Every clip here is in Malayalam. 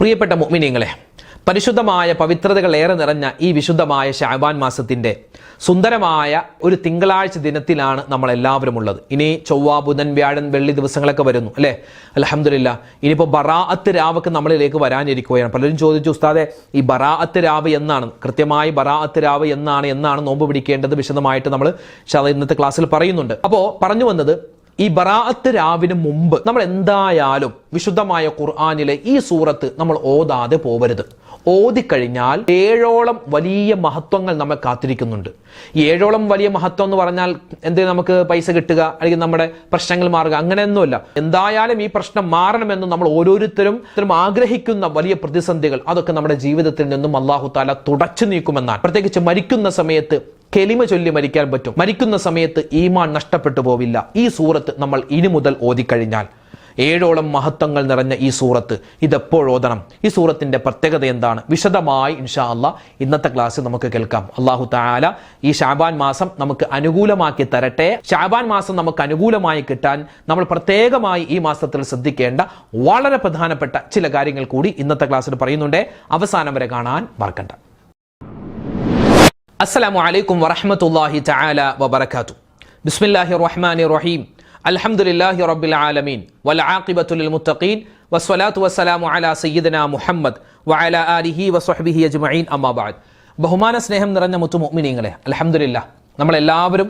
പ്രിയപ്പെട്ട മുഅ്മിനീങ്ങളെ പരിശുദ്ധമായ പവിത്രതകൾ ഏറെ നിറഞ്ഞ ഈ വിശുദ്ധമായ ഷാബാൻ മാസത്തിന്റെ സുന്ദരമായ ഒരു തിങ്കളാഴ്ച ദിനത്തിലാണ് നമ്മൾ എല്ലാവരും ഉള്ളത് ഇനി ചൊവ്വ ബുധൻ വ്യാഴൻ വെള്ളി ദിവസങ്ങളൊക്കെ വരുന്നു അല്ലേ? അലഹമില്ല ഇനിയിപ്പോൾ ബറാഅത്ത് രാവൊക്കെ നമ്മളിലേക്ക് വരാനിരിക്കുകയാണ്. പലരും ചോദിച്ചു ഉസ്താദെ ഈ ബറാഅത്ത് രാവ് എന്നാണ്? കൃത്യമായി ബറാഅത്ത് രാവ് എന്നാണ് എന്നാണ് നോമ്പ് പിടിക്കേണ്ടത് വിശദമായിട്ട് നമ്മൾ ഇന്നത്തെ ക്ലാസ്സിൽ പറയുന്നുണ്ട്. അപ്പോൾ പറഞ്ഞു വന്നത് ഈ ബറാഅത്ത് രാവിന് മുമ്പ് നമ്മൾ എന്തായാലും വിശുദ്ധമായ ഖുർആാനിലെ ഈ സൂറത്ത് നമ്മൾ ഓതാതെ പോവരുത്. ഓതിക്കഴിഞ്ഞാൽ ഏഴോളം വലിയ മഹത്വങ്ങൾ നമ്മെ കാത്തിരിക്കുന്നുണ്ട്. ഏഴോളം വലിയ മഹത്വം എന്ന് പറഞ്ഞാൽ എന്ത് നമുക്ക് പൈസ കിട്ടുക? അല്ലെങ്കിൽ നമ്മുടെ പ്രശ്നങ്ങൾ മാറുക? അങ്ങനെയൊന്നുമല്ല. എന്തായാലും ഈ പ്രശ്നം മാറണമെന്ന് നമ്മൾ ഓരോരുത്തരും ആഗ്രഹിക്കുന്ന വലിയ പ്രതിസന്ധികൾ അതൊക്കെ നമ്മുടെ ജീവിതത്തിൽ നിന്നും അള്ളാഹു താല തുടച്ചു നീക്കുമെന്നാണ്. പ്രത്യേകിച്ച് മരിക്കുന്ന സമയത്ത് കെലിമ ചൊല്ലി മരിക്കാൻ പറ്റും. മരിക്കുന്ന സമയത്ത് ഈമാൻ നഷ്ടപ്പെട്ടു പോവില്ല. ഈ സൂറത്ത് നമ്മൾ ഇനി മുതൽ ഓതിക്കഴിഞ്ഞാൽ. ഏഴോളം മഹത്വങ്ങൾ നിറഞ്ഞ ഈ സൂറത്ത് ഇതെപ്പോഴോതണം ഈ സൂറത്തിന്റെ പ്രത്യേകത എന്താണ്? വിശദമായി ഇൻഷാ അല്ല ഇന്നത്തെ ക്ലാസ് നമുക്ക് കേൾക്കാം. അള്ളാഹു താല ഈ ഷാബാൻ മാസം നമുക്ക് അനുകൂലമാക്കി തരട്ടെ. ഷാബാൻ മാസം നമുക്ക് അനുകൂലമായി കിട്ടാൻ നമ്മൾ പ്രത്യേകമായി ഈ മാസത്തിൽ ശ്രദ്ധിക്കേണ്ട വളരെ പ്രധാനപ്പെട്ട ചില കാര്യങ്ങൾ കൂടി ഇന്നത്തെ ക്ലാസ്സിൽ പറയുന്നുണ്ട്. അവസാനം വരെ കാണാൻ മറക്കണ്ട. അസ്സലാമു അലൈക്കും വറഹമത്തല്ലാഹി തആല വബർക്കാത്തു ബിസ്മില്ലാഹി റഹ്മാനി റഹീം അൽഹംദുലില്ലാഹി റബ്ബിൽ ആലമീൻ. വൽ ആഖിബത്തുൽ മുത്തഖീൻ. വസ്വലാത്തു വസ്സലാമു അല സയ്യിദന മുഹമ്മദ് വഅല ആലിഹി വസ്വഹ്ബിഹി അജ്മഈൻ. അമ്മാബാദ് ബഹുമാന സ്നേഹം നിറഞ്ഞ മുത്തു മുഅ്മിനീങ്ങളെ അൽഹംദുലില്ല നമ്മളെല്ലാവരും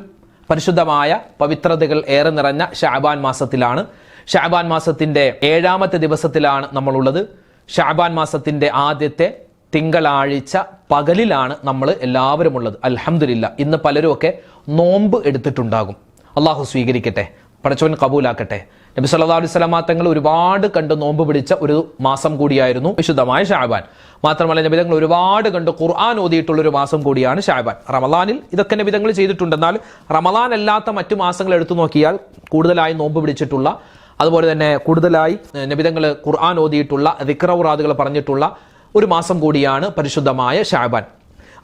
പരിശുദ്ധമായ പവിത്രതകൾ ഏറെ നിറഞ്ഞ ഷാബാൻ മാസത്തിലാണ്. ഷാബാൻ മാസത്തിന്റെ ഏഴാമത്തെ ദിവസത്തിലാണ് നമ്മളുള്ളത്. ഷാബാൻ മാസത്തിന്റെ ആദ്യത്തെ തിങ്കളാഴ്ച പകലിലാണ് നമ്മൾ എല്ലാവരും ഉള്ളത് അലഹമില്ല ഇന്ന് പലരും ഒക്കെ നോമ്പ് എടുത്തിട്ടുണ്ടാകും. അള്ളാഹു സ്വീകരിക്കട്ടെ പടച്ചവൻ കബൂലാക്കട്ടെ. നബി സല്ലാ അലൈഹി വസല്ലമ തങ്ങൾ ഒരുപാട് കണ്ട് നോമ്പ് പിടിച്ച ഒരു മാസം കൂടിയായിരുന്നു വിശുദ്ധമായ ഷാബാൻ. മാത്രമല്ല നബിതങ്ങൾ ഒരുപാട് കണ്ട് ഖുർആൻ ഓതിയിട്ടുള്ള ഒരു മാസം കൂടിയാണ് ഷാബാൻ. റമലാനിൽ ഇതൊക്കെ നബിതങ്ങൾ ചെയ്തിട്ടുണ്ട് എന്നാൽ റമലാൻ അല്ലാത്ത മറ്റു മാസങ്ങൾ എടുത്തു നോക്കിയാൽ കൂടുതലായി നോമ്പ് പിടിച്ചിട്ടുള്ള അതുപോലെ തന്നെ കൂടുതലായി നബിതങ്ങൾ ഖുർആൻ ഓതിയിട്ടുള്ള ദിക്റൗറാദുകൾ പറഞ്ഞിട്ടുള്ള ഒരു മാസം കൂടിയാണ് പരിശുദ്ധമായ ഷാബാൻ.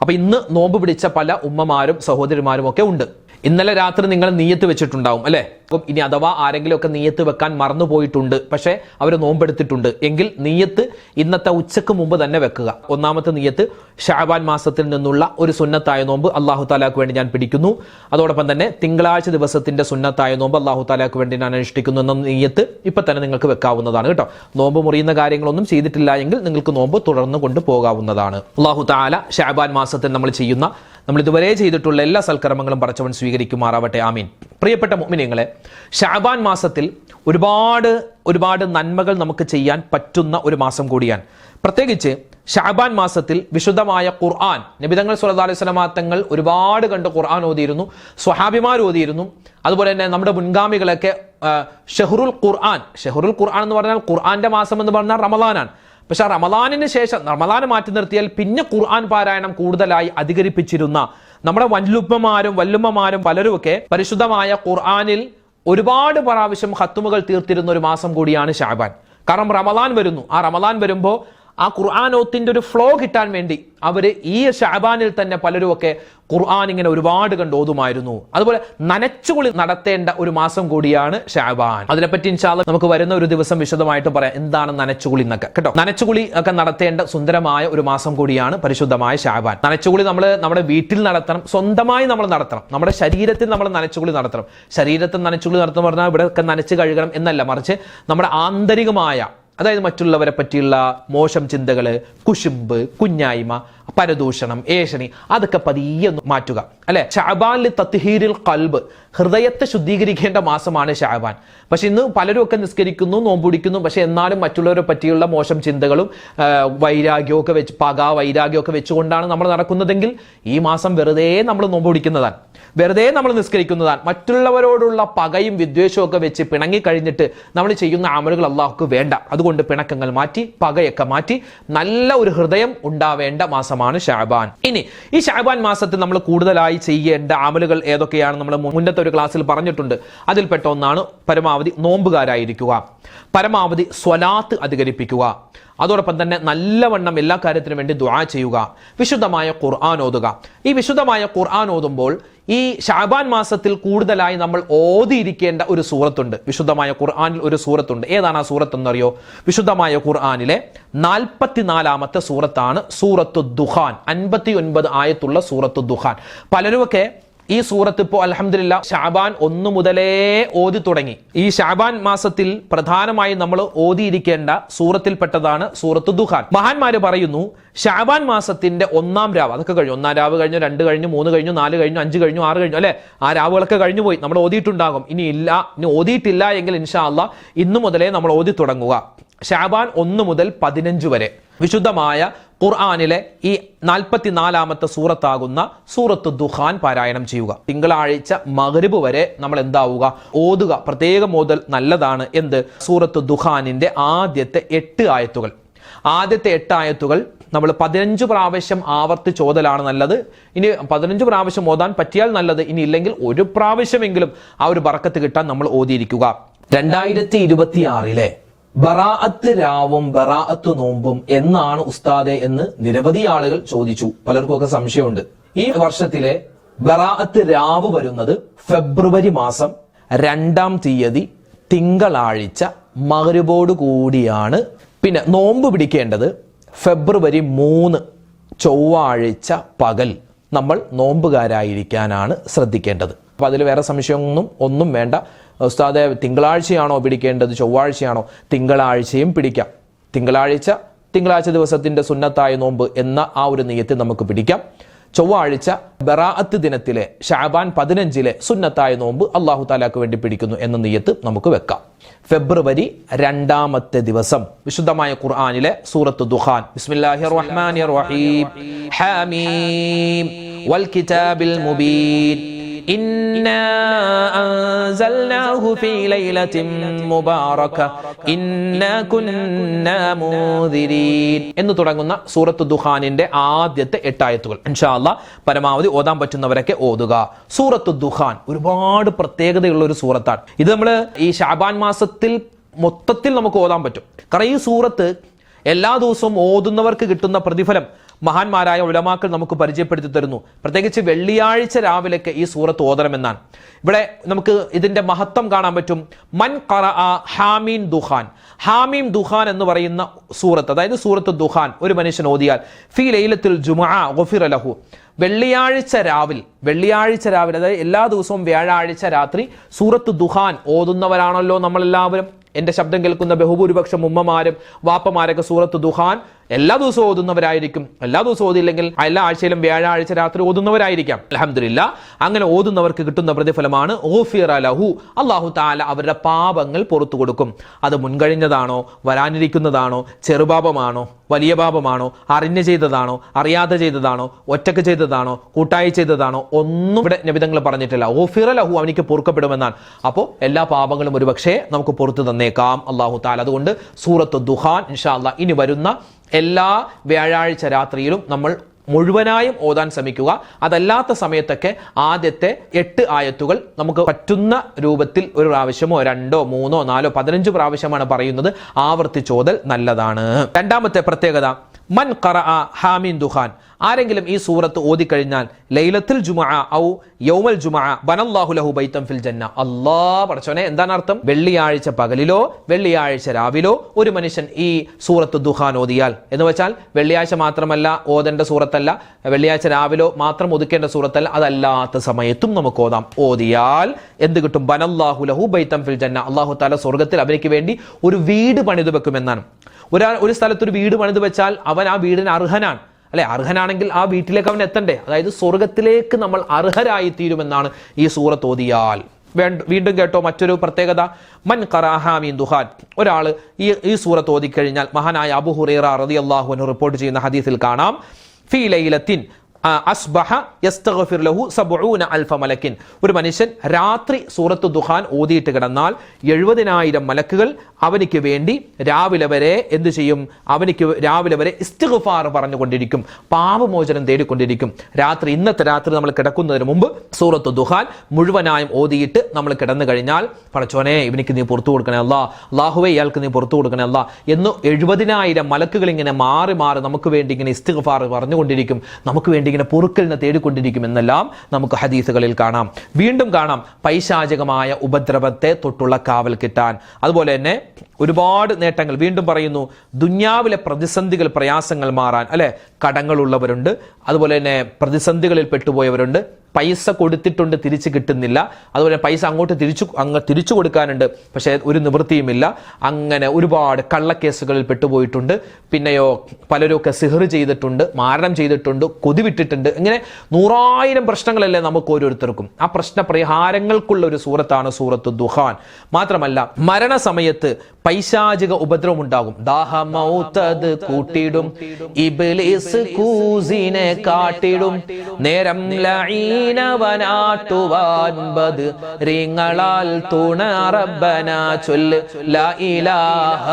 അപ്പോൾ ഇന്ന് നോമ്പ് പിടിച്ച പല ഉമ്മമാരും സഹോദരിമാരും ഒക്കെ ഉണ്ട്. ഇന്നലെ രാത്രി നിങ്ങൾ നീയത്ത് വെച്ചിട്ടുണ്ടാവും അല്ലെ? അപ്പം ഇനി അഥവാ ആരെങ്കിലും ഒക്കെ നീയത്ത് വെക്കാൻ മറന്നു പോയിട്ടുണ്ട് പക്ഷേ അവർ നോമ്പെടുത്തിട്ടുണ്ട് എങ്കിൽ നീയത്ത് ഇന്നത്തെ ഉച്ചയ്ക്ക് മുമ്പ് തന്നെ വെക്കുക. ഒന്നാമത്തെ നീയത്ത് ഷാബാൻ മാസത്തിൽ നിന്നുള്ള ഒരു സുന്നത്തായ നോമ്പ് അള്ളാഹു താലാക്ക് വേണ്ടി ഞാൻ പിടിക്കുന്നു. അതോടൊപ്പം തന്നെ തിങ്കളാഴ്ച ദിവസത്തിന്റെ സുന്നത്തായ നോമ്പ് അള്ളാഹു താലാക്ക് വേണ്ടി ഞാൻ അനുഷ്ഠിക്കുന്നു എന്ന നീയത്ത് ഇപ്പം തന്നെ നിങ്ങൾക്ക് വെക്കാവുന്നതാണ് കേട്ടോ. നോമ്പ് മുറിയുന്ന കാര്യങ്ങളൊന്നും ചെയ്തിട്ടില്ല എങ്കിൽ നിങ്ങൾക്ക് നോമ്പ് തുടർന്ന് കൊണ്ട് പോകാവുന്നതാണ്. അള്ളാഹു താല ഷാബാൻ മാസത്തിൽ നമ്മൾ ചെയ്യുന്ന നമ്മൾ ഇതുവരെ ചെയ്തിട്ടുള്ള എല്ലാ സൽക്കർമ്മങ്ങളും പറച്ചവൻ സ്വീകരിക്കുമാറാവട്ടെ. ആമീൻ. പ്രിയപ്പെട്ട മുഅ്മിനീങ്ങളെ ഷാബാൻ മാസത്തിൽ ഒരുപാട് ഒരുപാട് നന്മകൾ നമുക്ക് ചെയ്യാൻ പറ്റുന്ന ഒരു മാസം കൂടിയാണ്. പ്രത്യേകിച്ച് ഷാബാൻ മാസത്തിൽ വിശുദ്ധമായ ഖുർആൻ നബിതങ്ങൾ സുല്ലാ തങ്ങൾ ഒരുപാട് കണ്ട് ഖുർആൻ ഓതിയിരുന്നു സ്വഹാബിമാർ ഓതിയിരുന്നു. അതുപോലെ തന്നെ നമ്മുടെ മുൻഗാമികളൊക്കെ ഷെഹറുൽ ഖുർആൻ. ഷെഹറുൽ ഖുർആൻ എന്ന് പറഞ്ഞാൽ ഖുർആന്റെ മാസം എന്ന് പറഞ്ഞാൽ റമദാനാണ്. പക്ഷെ റമദാനിന് ശേഷം റമദാൻ മാറ്റി നിർത്തിയാൽ പിന്നെ ഖുർആൻ പാരായണം കൂടുതലായി അധികരിപ്പിച്ചിരുന്ന നമ്മുടെ വല്ലുപ്പമാരും വല്ലുമ്മമാരും പലരുമൊക്കെ പരിശുദ്ധമായ ഖുർആാനിൽ ഒരുപാട് പ്രാവശ്യം ഹത്തുമകൾ തീർത്തിരുന്ന ഒരു മാസം കൂടിയാണ് ഷാബാൻ. കാരണം റമദാൻ വരുന്നു. ആ റമദാൻ വരുമ്പോൾ ആ ഖുർആാനോത്തിന്റെ ഒരു ഫ്ലോ കിട്ടാൻ വേണ്ടി അവർ ഈ ഷാബാനിൽ തന്നെ പലരും ഒക്കെ ഖുർആൻ ഇങ്ങനെ ഒരുപാട് കണ്ട് ഓതുമായിരുന്നു. അതുപോലെ നനച്ചുകുളി നടത്തേണ്ട ഒരു മാസം കൂടിയാണ് ഷാബാൻ. അതിനെപ്പറ്റി ഇൻഷാൽ നമുക്ക് വരുന്ന ഒരു ദിവസം വിശദമായിട്ട് പറയാം. എന്താണ് നനച്ചുകുളി എന്നൊക്കെ. കേട്ടോ? നനച്ചുകുളി ഒക്കെ നടത്തേണ്ട സുന്ദരമായ ഒരു മാസം കൂടിയാണ് പരിശുദ്ധമായ ഷാബാൻ. നനച്ചുകുളി നമ്മൾ നമ്മുടെ വീട്ടിൽ നടത്തണം. സ്വന്തമായി നമ്മൾ നടത്തണം. നമ്മുടെ ശരീരത്തിൽ നമ്മൾ നനച്ചുകുളി നടത്തണം. ശരീരത്തിൽ നനച്ചുകുളി നടത്തണം പറഞ്ഞാൽ ഇവിടെ ഒക്കെ നനച്ച് കഴുകണം എന്നല്ല. മറിച്ച് നമ്മുടെ ആന്തരികമായ അതായത് മറ്റുള്ളവരെ പറ്റിയുള്ള മോശം ചിന്തകൾ കുശുമ്പ് കുഞ്ഞായ്മ പരദൂഷണം ഏഷണി അതൊക്കെ പതിയെ ഒന്ന് മാറ്റുക. അല്ലെ? ഷാബാനിൽ തത്ഹീരിൽ കൽബ് ഹൃദയത്തെ ശുദ്ധീകരിക്കേണ്ട മാസമാണ് ഷാബാൻ പക്ഷെ ഇന്ന് പലരും ഒക്കെ നിസ്കരിക്കുന്നു നോമ്പുടിക്കുന്നു പക്ഷെ എന്നാലും മറ്റുള്ളവരെ പറ്റിയുള്ള മോശം ചിന്തകളും വൈരാഗ്യമൊക്കെ വെച്ച് പക വൈരാഗ്യമൊക്കെ വെച്ചുകൊണ്ടാണ് നമ്മൾ നടക്കുന്നതെങ്കിൽ ഈ മാസം വെറുതെ നമ്മൾ നോമ്പുടിക്കുന്നതാണ്. വെറുതെ നമ്മൾ നിസ്കരിക്കുന്നതാണ്. മറ്റുള്ളവരോടുള്ള പകയും വിദ്വേഷവും ഒക്കെ വെച്ച് പിണങ്ങി കഴിഞ്ഞിട്ട് നമ്മൾ ചെയ്യുന്ന അമലുകൾ അള്ളാഹുക്ക് വേണ്ട. അതുകൊണ്ട് പിണക്കങ്ങൾ മാറ്റി പകയൊക്കെ മാറ്റി നല്ല ഒരു ഹൃദയം ഉണ്ടാവേണ്ട മാസമാണ് ഷാബാൻ. ഇനി ഈ ഷാബാൻ മാസത്തിൽ നമ്മൾ കൂടുതലായി ചെയ്യേണ്ട അമലുകൾ ഏതൊക്കെയാണ് നമ്മൾ മുന്നത്തെ ഒരു ക്ലാസ്സിൽ പറഞ്ഞിട്ടുണ്ട്. അതിൽപ്പെട്ട ഒന്നാണ് പരമാവധി നോമ്പുകാരായിരിക്കുക. പരമാവധി സ്വലാത്ത് അധികരിപ്പിക്കുക. അതോടൊപ്പം തന്നെ നല്ലവണ്ണം എല്ലാ കാര്യത്തിനും വേണ്ടി ദുആ ചെയ്യുക. വിശുദ്ധമായ ഖുർആൻ ഓതുക. ഈ വിശുദ്ധമായ ഖുർആൻ ഓതുമ്പോൾ ഈ ഷാബാൻ മാസത്തിൽ കൂടുതലായി നമ്മൾ ഓതിയിരിക്കേണ്ട ഒരു സൂറത്തുണ്ട്. വിശുദ്ധമായ ഖുർആാനിൽ ഒരു സൂറത്തുണ്ട്. ഏതാണ് ആ സൂറത്ത് എന്നറിയോ വിശുദ്ധമായ ഖുർആനിലെ നാൽപ്പത്തിനാലാമത്തെ സൂറത്താണ് സൂറത്തു ദുഹാൻ അൻപത്തി ഒൻപത് ആയത്തുള്ള സൂറത്തു ദുഹാൻ പലരുമൊക്കെ ഈ സൂറത്ത് ഇപ്പോൾ അലഹമില്ല ഷാബാൻ ഒന്ന് മുതലേ ഓതി തുടങ്ങി. ഈ ഷാബാൻ മാസത്തിൽ പ്രധാനമായും നമ്മൾ ഓതിയിരിക്കേണ്ട സൂറത്തിൽപ്പെട്ടതാണ് സൂറത്ത് ദുഹാൻ. മഹാന്മാര് പറയുന്നു ഷാബാൻ മാസത്തിന്റെ ഒന്നാം രാവ് അതൊക്കെ കഴിഞ്ഞു. ഒന്നാം രാവ് കഴിഞ്ഞു രണ്ട് കഴിഞ്ഞു മൂന്ന് കഴിഞ്ഞു നാല് കഴിഞ്ഞു അഞ്ച് കഴിഞ്ഞു ആറ് കഴിഞ്ഞു അല്ലെ? ആ രാവുകളൊക്കെ കഴിഞ്ഞു പോയി. നമ്മൾ ഓതിയിട്ടുണ്ടാകും. ഇനി ഇല്ല ഇനി ഓതിയിട്ടില്ല എങ്കിൽ ഇൻഷാ അല്ല ഇന്നു മുതലേ നമ്മൾ ഓതി തുടങ്ങുക. ഷാബാൻ ഒന്ന് മുതൽ പതിനഞ്ച് വരെ. വിശുദ്ധമായ ഖുർആാനിലെ ഈ നാൽപ്പത്തിനാലാമത്തെ സൂറത്താകുന്ന സൂറത്ത് ദുഹാൻ പാരായണം ചെയ്യുക. തിങ്കളാഴ്ച മകരിബ് വരെ നമ്മൾ എന്താവുക ഓതുക. പ്രത്യേകം ഓതൽ നല്ലതാണ് എന്ത്? സൂറത്ത് ദുഹാനിന്റെ ആദ്യത്തെ എട്ട് ആയത്തുകൾ. ആദ്യത്തെ എട്ട് ആയത്തുകൾ നമ്മൾ പതിനഞ്ച് പ്രാവശ്യം ആവർത്തി ഓതലാണ് നല്ലത്. ഇനി പതിനഞ്ച് പ്രാവശ്യം ഓതാൻ പറ്റിയാൽ നല്ലത്. ഇനി ഇല്ലെങ്കിൽ ഒരു പ്രാവശ്യമെങ്കിലും ആ ഒരു ബറക്കത്ത് കിട്ടാൻ നമ്മൾ ഓതിയിരിക്കുക. രണ്ടായിരത്തി ഇരുപത്തി ആറിലെ ബറാഅത്ത് രാവും ബറാഅത്ത് നോമ്പും എന്നാണ് ഉസ്താദെ എന്ന് നിരവധി ആളുകൾ ചോദിച്ചു. പലർക്കും ഒക്കെ സംശയമുണ്ട്. ഈ വർഷത്തിലെ ബറാഅത്ത് രാവ് വരുന്നത് ഫെബ്രുവരി മാസം രണ്ടാം തീയതി തിങ്കളാഴ്ച മകരുബോട് കൂടിയാണ്. പിന്നെ നോമ്പ് പിടിക്കേണ്ടത് ഫെബ്രുവരി മൂന്ന് ചൊവ്വാഴ്ച പകൽ നമ്മൾ നോമ്പുകാരായിരിക്കാനാണ് ശ്രദ്ധിക്കേണ്ടത്. അപ്പൊ അതിൽ വേറെ സംശയമൊന്നും ഒന്നും വേണ്ട. ഉസ്താദെ തിങ്കളാഴ്ചയാണോ പിടിക്കേണ്ടത്? ചൊവ്വാഴ്ചയാണോ? തിങ്കളാഴ്ചയും പിടിക്കാം. തിങ്കളാഴ്ച തിങ്കളാഴ്ച ദിവസത്തിന്റെ സുന്നത്തായ നോമ്പ് എന്ന ആ ഒരു നെയ്യത്തിൽ നമുക്ക് പിടിക്കാം. ചൊവ്വാഴ്ച ബറാഅത്ത് ദിനത്തിലെ ഷാബാൻ പതിനഞ്ചിലെ സുന്നത്തായ നോമ്പ് അള്ളാഹു താലാക്ക് വേണ്ടി പിടിക്കുന്നു എന്ന നെയ്യത്ത് നമുക്ക് വെക്കാം. ഫെബ്രുവരി രണ്ടാമത്തെ ദിവസം വിശുദ്ധമായ ഖുർആാനിലെ സൂറത്ത് ദുഹാൻ റഹ്മാനിർ റഹീം ഹാമീം. വൽ കിതാബിൽ മുബീൻ. إنا أنزلناه في ليلة مباركة إنا كنا منذرين എന്ന് തുടങ്ങുന്ന സൂറത്ത് ദുഖാനിന്റെ ആദ്യത്തെ എട്ടായത്തുകൾ ഇൻഷാല്ല പരമാവധി ഓതാൻ പറ്റുന്നവരൊക്കെ ഓതുക സൂറത്ത് ദുഖാൻ ഒരുപാട് പ്രത്യേകതയുള്ള ഒരു സൂറത്താണ് ഇത് നമ്മൾ ഈ ഷാബാൻ മാസത്തിൽ മൊത്തത്തിൽ നമുക്ക് ഓതാൻ പറ്റും കാരണം ഈ സൂറത്ത് എല്ലാ ദിവസവും ഓതുന്നവർക്ക് കിട്ടുന്ന പ്രതിഫലം മഹാന്മാരായ ഉലമാക്കൾ നമുക്ക് പരിചയപ്പെടുത്തി തരുന്നു. പ്രത്യേകിച്ച് വെള്ളിയാഴ്ച രാവിലേക്ക് ഈ സൂറത്ത് ഓതണമെന്നാണ്. ഇവിടെ നമുക്ക് ഇതിന്റെ മഹത്വം കാണാൻ പറ്റും. മൻ കറ ഹാമീൻ ദുഹാൻ. ഹാമീം ദുഹാൻ എന്ന് പറയുന്ന സൂറത്ത് അതായത് സൂറത്ത് ദുഹാൻ ഒരു മനുഷ്യൻ ഓതിയാൽ. ഫി ലൈലത്തിൽ ജുമാ ഗുഫിറ ലഹു. വെള്ളിയാഴ്ച രാവിൽ വെള്ളിയാഴ്ച രാവിലെ അതായത് എല്ലാ ദിവസവും വ്യാഴാഴ്ച രാത്രി സൂറത്ത് ദുഹാൻ ഓതുന്നവരാണല്ലോ നമ്മളെല്ലാവരും. എന്റെ ശബ്ദം കേൾക്കുന്ന ബഹുഭൂരിപക്ഷം ഉമ്മമാരും വാപ്പമാരൊക്കെ സൂറത്ത് ദുഹാൻ എല്ലാ ദിവസവും ഓതുന്നവരായിരിക്കും. എല്ലാ ദിവസവും ഓതില്ലെങ്കിൽ എല്ലാ ആഴ്ചയിലും വ്യാഴാഴ്ച രാത്രി ഓതുന്നവരായിരിക്കാം. അലഹമില്ല അങ്ങനെ ഓതുന്നവർക്ക് കിട്ടുന്ന പ്രതിഫലമാണ് ഓഫിയർ അലഹു അള്ളാഹു താല അവരുടെ പാപങ്ങൾ പുറത്തു കൊടുക്കും. അത് മുൻകഴിഞ്ഞതാണോ വരാനിരിക്കുന്നതാണോ ചെറുപാപമാണോ വലിയ പാപമാണോ അറിഞ്ഞ് ചെയ്തതാണോ അറിയാതെ ചെയ്തതാണോ ഒറ്റയ്ക്ക് ചെയ്തതാണോ കൂട്ടായി ചെയ്തതാണോ ഒന്നും ഇവിടെ നബിതങ്ങൾ പറഞ്ഞിട്ടില്ല. ഓഫിർ ലഹു അവനിക്ക് പൊറുക്കപ്പെടുമെന്നാണ്. അപ്പോൾ എല്ലാ പാപങ്ങളും ഒരു പക്ഷേ നമുക്ക് പുറത്തു തന്നേക്കാം. അള്ളാഹു താല അതുകൊണ്ട് സൂറത്ത് ദുഹാൻ ഇൻഷാ ഇനി വരുന്ന എല്ലാ വ്യാഴാഴ്ച രാത്രിയിലും നമ്മൾ മുഴുവനായും ഓതാൻ ശ്രമിക്കുക. അതല്ലാത്ത സമയത്തൊക്കെ ആദ്യത്തെ എട്ട് ആയത്തുകൾ നമുക്ക് പറ്റുന്ന രൂപത്തിൽ ഒരു പ്രാവശ്യമോ രണ്ടോ മൂന്നോ നാലോ പതിനഞ്ച് പ്രാവശ്യമാണ് പറയുന്നത്. ആവർത്തിച്ചോതൽ നല്ലതാണ്. രണ്ടാമത്തെ പ്രത്യേകത മൻ ഖറ ഹാമിൻ ദുഹാൻ ആരെങ്കിലും ഈ സൂറത്ത് ഓതിക്കഴിഞ്ഞാൽ ലൈലത്തിൽ ജുമാ ഔ യൗമൽ ജുമാ ബനല്ലാഹു ലഹു ബൈത്തം ഫിൽ ജന്ന. അല്ലാ പടച്ചോനെ എന്താണ് അർത്ഥം വെള്ളിയാഴ്ച പകലിലോ വെള്ളിയാഴ്ച രാവിലോ ഒരു മനുഷ്യൻ ഈ സൂറത്ത് ദുഹാൻ ഓതിയാൽ. എന്ന് വെച്ചാൽ വെള്ളിയാഴ്ച മാത്രമല്ല ഓതേണ്ട സൂറത്തല്ല വെള്ളിയാഴ്ച രാവിലോ മാത്രം ഒതുക്കേണ്ട സൂറത്തല്ല അതല്ലാത്ത സമയത്തും നമുക്ക് ഓതാം. ഓതിയാൽ എന്ത് കിട്ടും? ബനല്ലാഹു ലഹു ബൈത്തം ഫിൽ ജന്ന. അള്ളാഹു താല സ്വർഗത്തിൽ അവർക്ക് വേണ്ടി ഒരു വീട് പണിതു വെക്കുമെന്നാണ്. ഒരാൾ ഒരു സ്ഥലത്ത് ഒരു വീട് പണിത് വെച്ചാൽ അവൻ ആ വീടിന് അർഹനാണ്. അല്ലെ അർഹനാണെങ്കിൽ ആ വീട്ടിലേക്ക് അവൻ എത്തണ്ടേ? അതായത് സ്വർഗത്തിലേക്ക് നമ്മൾ അർഹരായി തീരുമെന്നാണ് ഈ സൂറത്ത് ഓതിയാൽ. വേണ്ട കേട്ടോ മറ്റൊരു പ്രത്യേകത. മൻ കറാഹാമീൻ ദുഹാൻ. ഒരാൾ ഈ ഈ സൂറത്ത് ഓതിക്കഴിഞ്ഞാൽ മഹാനായ അബു ഹുറേറ റതി അള്ളാഹുവിന് റിപ്പോർട്ട് ചെയ്യുന്ന ഹദീസിൽ കാണാം. ഫീ ലൈലത്തിൻ. അസ്ബഹ ലഹു മലക്കിൻ. ഒരു മനുഷ്യൻ രാത്രി സൂറത്ത് ദുഹാൻ ഓതിയിട്ട് കിടന്നാൽ എഴുപതിനായിരം മലക്കുകൾ അവനിക്ക് വേണ്ടി രാവിലെ വരെ എന്ത് ചെയ്യും? അവനിക്ക് രാവിലെ വരെ ഇസ്തിഗ്ഫാർ പറഞ്ഞുകൊണ്ടിരിക്കും. പാപമോചനം തേടിക്കൊണ്ടിരിക്കും. രാത്രി ഇന്നത്തെ രാത്രി നമ്മൾ കിടക്കുന്നതിന് മുമ്പ് സൂറത്ത് ദുഹാൻ മുഴുവനായും ഓതിയിട്ട് നമ്മൾ കിടന്നു കഴിഞ്ഞാൽ പടച്ചോനെ ഇവനിക്ക് നീ പുറത്തു കൊടുക്കണേ അല്ല. അള്ളാഹുവെ ഇയാൾക്ക് നീ പുറത്തു കൊടുക്കണേ അല്ല. എന്ന് എഴുപതിനായിരം മലക്കുകൾ ഇങ്ങനെ മാറി മാറി നമുക്ക് വേണ്ടി ഇങ്ങനെ ഇസ്തിഗ്ഫാർ പറഞ്ഞുകൊണ്ടിരിക്കും. നമുക്ക് വേണ്ടി വേണ്ടി പൊറുക്കിൽ പൊറുക്കലിനെ തേടിക്കൊണ്ടിരിക്കുമെന്നെല്ലാം നമുക്ക് ഹദീസുകളിൽ കാണാം. വീണ്ടും കാണാം പൈശാചികമായ ഉപദ്രവത്തെ തൊട്ടുള്ള കാവൽ കിട്ടാൻ. അതുപോലെ തന്നെ ഒരുപാട് നേട്ടങ്ങൾ. വീണ്ടും പറയുന്നു ദുന്യാവിലെ പ്രതിസന്ധികൾ പ്രയാസങ്ങൾ മാറാൻ. അല്ലെ? കടങ്ങളുള്ളവരുണ്ട്. അതുപോലെ തന്നെ പ്രതിസന്ധികളിൽ പെട്ടുപോയവരുണ്ട്. പൈസ കൊടുത്തിട്ടുണ്ട് തിരിച്ച് കിട്ടുന്നില്ല. അതുപോലെ പൈസ അങ്ങോട്ട് തിരിച്ചു അങ്ങ് തിരിച്ചു കൊടുക്കാനുണ്ട്. പക്ഷേ ഒരു നിവൃത്തിയുമില്ല. അങ്ങനെ ഒരുപാട് കള്ളക്കേസുകളിൽ പെട്ടുപോയിട്ടുണ്ട്. പിന്നെയോ പലരൊക്കെ സിഹർ ചെയ്തിട്ടുണ്ട് മാരണം ചെയ്തിട്ടുണ്ട് കൊതിവിട്ടിട്ടുണ്ട്. ഇങ്ങനെ നൂറായിരം പ്രശ്നങ്ങളല്ലേ നമുക്ക് ഓരോരുത്തർക്കും. ആ പ്രശ്ന പരിഹാരങ്ങൾക്കുള്ള ഒരു സൂറത്താണ് സൂറത്ത് ദുഹാൻ. മാത്രമല്ല മരണസമയത്ത് പൈശാചിക ഉപദ്രവം ഉണ്ടാകും. ദാഹമൗത്തത് കൂട്ടിടും കൂസിനെ കാട്ടിടും. നേരം ബദ് റിങ്ങളാൽ തുണ റബ്ബന ചൊല്ല്. ലാ ഇലാഹ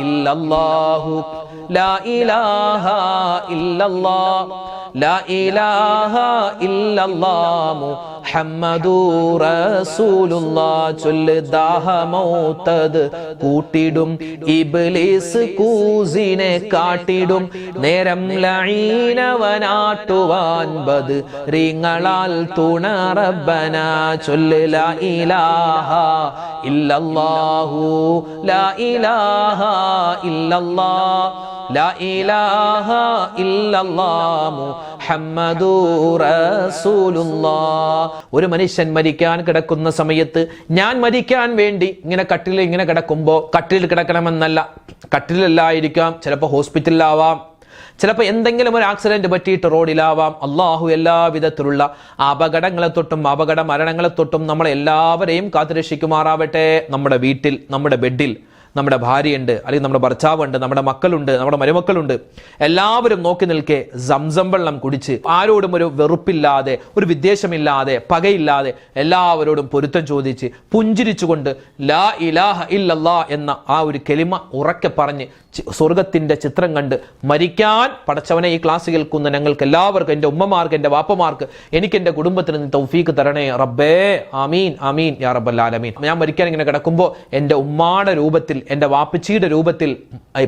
ഇല്ലല്ലാഹു. ലാ ഇലാഹ ഇല്ലല്ലാഹ് ലാ ഇലാഹ ഇല്ലല്ലാഹ് മുഹമ്മദു റസൂലുള്ളാ ചൊല്ല് ദാഹമൗത്തത് കൂട്ടിടും. ഇബ്ലീസ് കൂസിനെ കാട്ടിടും. നേരം ലഈനവനാട്ടുവാൻ ബദ് റിങ്ങളാൽ തുണ റബ്ബന. ചൊല്ല് ലാ ഇലാഹ ഇല്ലല്ലാഹു. ലാ ഇലാഹ ഇല്ലല്ലാഹ്. ലാ ഇലാഹ മുഹമ്മദു ഒരു മനുഷ്യൻ മരിക്കാൻ കിടക്കുന്ന സമയത്ത് ഞാൻ മരിക്കാൻ വേണ്ടി ഇങ്ങനെ കട്ടിൽ ഇങ്ങനെ കിടക്കുമ്പോൾ കട്ടിലിൽ കിടക്കണമെന്നല്ല കട്ടിലല്ലായിരിക്കാം ചിലപ്പോൾ ഹോസ്പിറ്റലിലാവാം ചിലപ്പോൾ എന്തെങ്കിലും ഒരു ആക്സിഡന്റ് പറ്റിയിട്ട് റോഡിലാവാം. അള്ളാഹു എല്ലാ വിധത്തിലുള്ള അപകടങ്ങളെ തൊട്ടും അപകട മരണങ്ങളെ തൊട്ടും നമ്മളെല്ലാവരെയും കാത്തുരക്ഷിക്കുമാറാവട്ടെ നമ്മുടെ വീട്ടിൽ നമ്മുടെ ബെഡിൽ. നമ്മുടെ ഭാര്യയുണ്ട് അല്ലെങ്കിൽ നമ്മുടെ ഭർത്താവുണ്ട് നമ്മുടെ മക്കളുണ്ട് നമ്മുടെ മരുമക്കളുണ്ട്. എല്ലാവരും നോക്കി നിൽക്കെ സംസം വെള്ളം കുടിച്ച് ആരോടും ഒരു വെറുപ്പില്ലാതെ ഒരു വിദ്വേഷമില്ലാതെ പകയില്ലാതെ എല്ലാവരോടും പൊരുത്തം ചോദിച്ച് പുഞ്ചിരിച്ചുകൊണ്ട് ലാ ഇലാഹ ഇല്ലല്ലാ എന്ന ആ ഒരു കെലിമ ഉറക്കെ പറഞ്ഞ് സ്വർഗത്തിന്റെ ചിത്രം കണ്ട് മരിക്കാൻ പടച്ചവനെ ഈ ക്ലാസ് കേൾക്കുന്ന ഞങ്ങൾക്ക് എല്ലാവർക്കും എന്റെ ഉമ്മമാർക്ക് എന്റെ വാപ്പമാർക്ക് എനിക്ക് എന്റെ കുടുംബത്തിന് നീ തൗഫീക്ക് തരണേ. റബ്ബേ ആമീൻ ആമീൻ യാ റബ്ബൽ ആലമീൻ. ഞാൻ മരിക്കാൻ ഇങ്ങനെ കിടക്കുമ്പോൾ എന്റെ ഉമ്മാടെ രൂപത്തിൽ എന്റെ വാപ്പച്ചിയുടെ രൂപത്തിൽ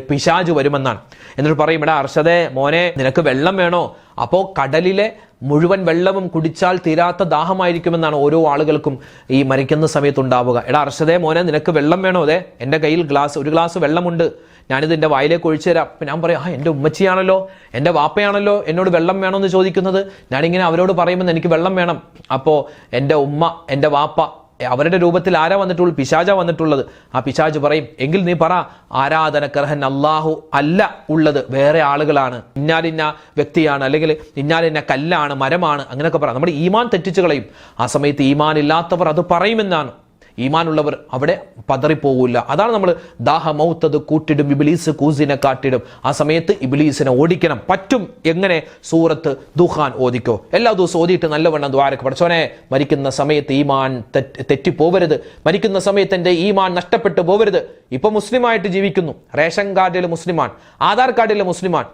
പിശാജ് വരുമെന്നാണ്. എന്നിട്ട് പറയും എടാ അർഷദേ മോനെ നിനക്ക് വെള്ളം വേണോ? അപ്പോൾ കടലിലെ മുഴുവൻ വെള്ളവും കുടിച്ചാൽ തീരാത്ത ദാഹമായിരിക്കുമെന്നാണ് ഓരോ ആളുകൾക്കും ഈ മരിക്കുന്ന സമയത്ത് ഉണ്ടാവുക. എടാ അർഷദേ മോനെ നിനക്ക് വെള്ളം വേണോ? അതെ എന്റെ കയ്യിൽ ഗ്ലാസ് ഒരു ഗ്ലാസ് വെള്ളമുണ്ട്. ഞാനിത് എന്റെ വായിലേക്ക് ഒഴിച്ചു തരാം. അപ്പം ഞാൻ പറയും ആ എന്റെ ഉമ്മച്ചിയാണല്ലോ എന്റെ വാപ്പയാണല്ലോ എന്നോട് വെള്ളം വേണമെന്ന് ചോദിക്കുന്നത്. ഞാനിങ്ങനെ അവരോട് പറയുമ്പോൾ എനിക്ക് വെള്ളം വേണം. അപ്പോൾ എന്റെ ഉമ്മ എന്റെ വാപ്പ അവരുടെ രൂപത്തിൽ ആരാ വന്നിട്ടുള്ളൂ പിശാജ വന്നിട്ടുള്ളത്. ആ പിശാജ് പറയും എങ്കിൽ നീ പറ ആരാധനക്കർഹൻ അള്ളാഹു അല്ല ഉള്ളത് വേറെ ആളുകളാണ്. ഇന്നാലിന്ന വ്യക്തിയാണ് അല്ലെങ്കിൽ ഇന്നാലിന്ന കല്ലാണ് മരമാണ്. അങ്ങനെയൊക്കെ പറയാം നമ്മുടെ ഈമാൻ തെറ്റിച്ചു കളയും. ആ സമയത്ത് ഈമാൻ ഇല്ലാത്തവർ അത് പറയുമെന്നാണ്. ഈമാനുള്ളവർ അവിടെ പതറിപ്പോകില്ല അതാണ് നമ്മൾ ദാഹ മൗത്തത് കൂട്ടിടും ഇബിലീസ് കൂസിനെ കാട്ടിടും. ആ സമയത്ത് ഇബിലീസിനെ ഓടിക്കണം. പറ്റും എങ്ങനെ? സൂറത്ത് ദുഹാൻ ഓദിക്കോ എല്ലാ ദിവസവും ഓതിയിട്ട് നല്ലവണ്ണം ദ്വാരക്ക് പഠിച്ചോനെ മരിക്കുന്ന സമയത്ത് ഈമാൻ തെറ്റ് തെറ്റിപ്പോവരുത്. മരിക്കുന്ന സമയത്ത് എന്റെ ഈമാൻ നഷ്ടപ്പെട്ടു പോവരുത്. ഇപ്പൊ മുസ്ലിമായിട്ട് ജീവിക്കുന്നു. റേഷൻ കാർഡിൽ മുസ്ലിമാൻ ആധാർ കാർഡിൽ മുസ്ലിമാൻ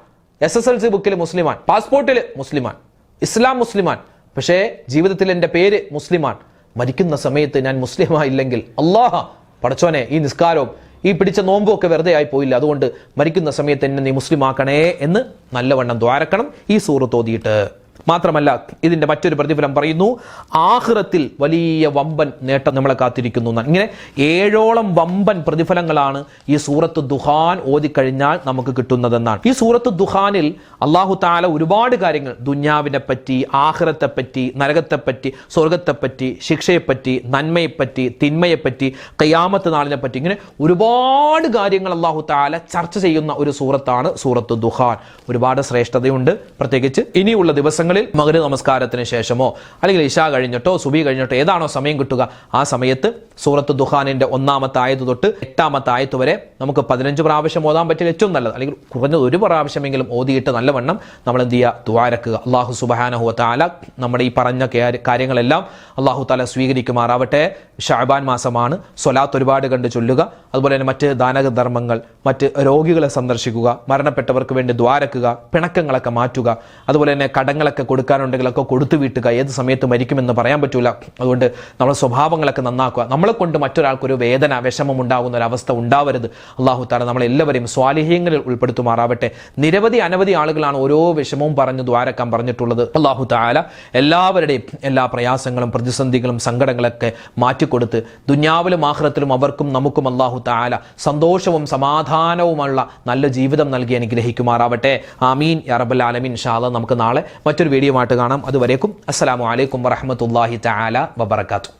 എസ് എസ് എൽ സി ബുക്കിൽ മുസ്ലിമാൻ പാസ്പോർട്ടിൽ മുസ്ലിമാൻ ഇസ്ലാം മുസ്ലിമാൻ. പക്ഷേ ജീവിതത്തിൽ എന്റെ പേര് മുസ്ലിമാൻ. മരിക്കുന്ന സമയത്ത് ഞാൻ മുസ്ലിമായില്ലെങ്കിൽ അള്ളാഹ പടച്ചോനെ ഈ നിസ്കാരവും ഈ പിടിച്ച നോമ്പും ഒക്കെ വെറുതെ ആയി പോയില്ല. അതുകൊണ്ട് മരിക്കുന്ന സമയത്ത് എന്നെ നീ മുസ്ലിമാക്കണേ എന്ന് നല്ലവണ്ണം ദ്വാരക്കണം ഈ സൂറത്ത് ഓതിയിട്ട് മാത്രമല്ല ഇതിന്റെ മറ്റൊരു പ്രതിഫലം പറയുന്നു ആഹ്റത്തിൽ വലിയ വമ്പൻ നേട്ടം നമ്മളെ കാത്തിരിക്കുന്നു. ഇങ്ങനെ ഏഴോളം വമ്പൻ പ്രതിഫലങ്ങളാണ് ഈ സൂറത്ത് ദുഹാൻ ഓതിക്കഴിഞ്ഞാൽ നമുക്ക് കിട്ടുന്നതെന്നാണ്. ഈ സൂറത്ത് ദുഹാനിൽ അള്ളാഹു താല ഒരുപാട് കാര്യങ്ങൾ ദുന്യാവിനെ പറ്റി ആഹ്റത്തെ പറ്റി നരകത്തെപ്പറ്റി സ്വർഗത്തെപ്പറ്റി ശിക്ഷയെപ്പറ്റി നന്മയെപ്പറ്റി തിന്മയെപ്പറ്റി കയ്യാമത്ത് നാളിനെ പറ്റി ഇങ്ങനെ ഒരുപാട് കാര്യങ്ങൾ അള്ളാഹു താല ചർച്ച ചെയ്യുന്ന ഒരു സൂറത്താണ് സൂറത്ത് ദുഹാൻ. ഒരുപാട് ശ്രേഷ്ഠതയുണ്ട്. പ്രത്യേകിച്ച് ഇനിയുള്ള ദിവസങ്ങളിൽ മകര നമസ്കാരത്തിന് ശേഷമോ അല്ലെങ്കിൽ ഇഷ കഴിഞ്ഞിട്ടോ സുബി കഴിഞ്ഞിട്ടോ ഏതാണോ സമയം കിട്ടുക ആ സമയത്ത് സൂറത്ത് ദുഹാനിന്റെ ഒന്നാമത്തെ ആയത് തൊട്ട് എട്ടാമത്തെ ആയത്ത് വരെ നമുക്ക് പതിനഞ്ച് പ്രാവശ്യം ഓതാൻ പറ്റിയ ഏറ്റവും നല്ലത്. അല്ലെങ്കിൽ കുറഞ്ഞത് ഒരു പ്രാവശ്യമെങ്കിലും ഓതിയിട്ട് നല്ലവണ്ണം നമ്മൾ എന്ത് ചെയ്യുക ദ്വാരക്കുക അള്ളാഹു സുബാനഹു താല നമ്മുടെ ഈ പറഞ്ഞ കാര്യ- കാര്യങ്ങളെല്ലാം അള്ളാഹു താല സ്വീകരിക്കുമാറാവട്ടെ. ഷാബാൻ മാസമാണ്. സ്വലാത്ത് ഒരുപാട് കണ്ട് ചൊല്ലുക. അതുപോലെ തന്നെ മറ്റ് ദാനധർമ്മങ്ങൾ മറ്റ് രോഗികളെ സന്ദർശിക്കുക മരണപ്പെട്ടവർക്ക് വേണ്ടി ദ്വാരക്കുക പിണക്കങ്ങളൊക്കെ മാറ്റുക. അതുപോലെ തന്നെ കടങ്ങളൊക്കെ കടങ്ങളൊക്കെ കൊടുക്കാനുണ്ടെങ്കിലൊക്കെ കൊടുത്തു വീട്ടുക. ഏത് സമയത്ത് മരിക്കുമെന്ന് പറയാൻ പറ്റൂല. അതുകൊണ്ട് നമ്മുടെ സ്വഭാവങ്ങളൊക്കെ നന്നാക്കുക. നമ്മളെ കൊണ്ട് മറ്റൊരാൾക്കൊരു വേദന വിഷമം ഉണ്ടാകുന്ന ഒരു അവസ്ഥ ഉണ്ടാവരുത്. അള്ളാഹു താല നമ്മളെല്ലാവരെയും സ്വാലിഹ്യങ്ങളിൽ ഉൾപ്പെടുത്തുമാറാവട്ടെ. നിരവധി അനവധി ആളുകളാണ് ഓരോ വിഷമവും പറഞ്ഞു ദ്വാരക്കാൻ പറഞ്ഞിട്ടുള്ളത്. അള്ളാഹു താല എല്ലാവരുടെയും എല്ലാ പ്രയാസങ്ങളും പ്രതിസന്ധികളും സങ്കടങ്ങളൊക്കെ മാറ്റിക്കൊടുത്ത് ദുന്യാവിലും ആഹ്റത്തിലും അവർക്കും നമുക്കും അള്ളാഹു താല സന്തോഷവും സമാധാനവുമുള്ള നല്ല ജീവിതം നൽകി അനുഗ്രഹിക്കുമാറാവട്ടെ. ആമീൻ. അറബുൽ ആലമീൻ. ഷാല നമുക്ക് നാളെ മറ്റൊരു വീഡിയോ ആയിട്ട് കാണാം. അതുവരേക്കും അസ്സാം വലൈക്കും വറഹമത്തല്ലാഹി തആല വബറകാതുഹു.